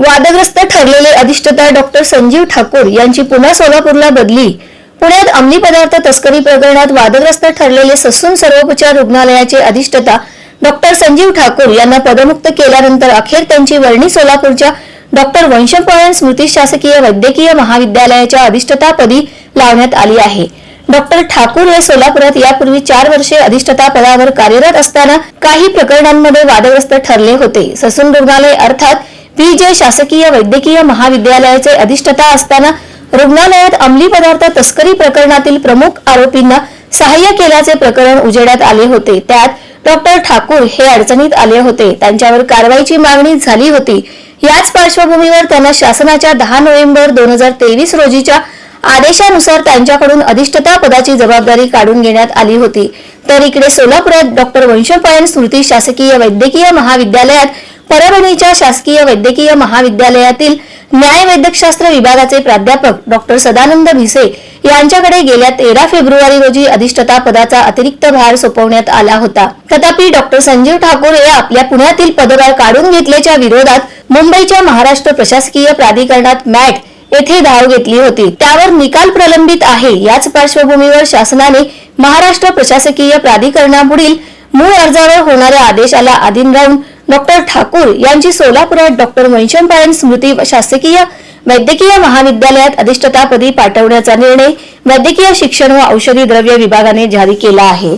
वादग्रस्त ठरलेले अधिष्ठता डॉक्टर संजीव ठाकूर यांची पुन्हा सोलापूरला बदली. पुण्यात अंमली पदार्थ तस्करी प्रकरणात वादग्रस्त ठरलेले ससून सर्वोपचार रुग्णालयाचे अधिष्ठता डॉक्टर संजीव ठाकूर यांना पदमुक्त केल्यानंतर अखेर त्यांची वर्णी सोलापूरच्या डॉक्टर वंशपळण स्मृती शासकीय वैद्यकीय महाविद्यालयाच्या अधिष्ठतापदी लावण्यात आली आहे. डॉक्टर ठाकूर हे सोलापुरात यापूर्वी चार वर्षे अधिष्ठता पदावर कार्यरत असताना काही प्रकरणांमध्ये वादग्रस्त ठरले होते. ससून रुग्णालय अर्थात व्ही जे शासकीय वैद्यकीय महाविद्यालयाचे अधिष्ठाता असताना रुग्णालयात अंमली पदार्थ तस्करी प्रकरणातील प्रमुख आरोपींना सहाय्य केल्याचे प्रकरण उजेडात आले होते. त्यात डॉक्टर ठाकूर हे अडचणीत आले होते. त्यांच्यावर कारवाईची मागणी झाली होती. याच पार्श्वभूमीवर त्यांना शासनाच्या दहा नोव्हेंबर दोन हजार तेवीस रोजीच्या आदेशानुसार त्यांच्याकडून अधिष्ठता पदाची जबाबदारी काढून घेण्यात आली होती. तर इकडे सोलापुरात डॉक्टर वंशपायन स्मृती शासकीय वैद्यकीय महाविद्यालयात परभणीच्या शासकीय वैद्यकीय महाविद्यालयातील न्याय वैद्यकशास्त्र विभागाचे प्राध्यापक डॉक्टर सदानंद भिसे यांच्याकडे गेल्या तेरा फेब्रुवारी रोजी अधिष्ठता पदाचा अतिरिक्त भार सोपवण्यात आला होता. तथापि डॉक्टर संजीव ठाकूर हे आपल्या पुण्यातील पदभार काढून घेतल्याच्या विरोधात मुंबईच्या महाराष्ट्र प्रशासकीय प्राधिकरणात मॅट येथे धाव घेतली होती. त्यावर निकाल प्रलंबित आहे. याच पार्श्वभूमीवर शासनाने महाराष्ट्र प्रशासकीय प्राधिकरणापुढील मूळ अर्जावर होणाऱ्या आदेशाला अधीन राहून डॉक्टर ठाकूर यांची सोलापुरात डॉक्टर वंशंपायन स्मृती शासकीय वैद्यकीय महाविद्यालयात अधिष्ठतापदी पाठवण्याचा निर्णय वैद्यकीय शिक्षण व औषधी द्रव्य विभागाने जारी केला आहे.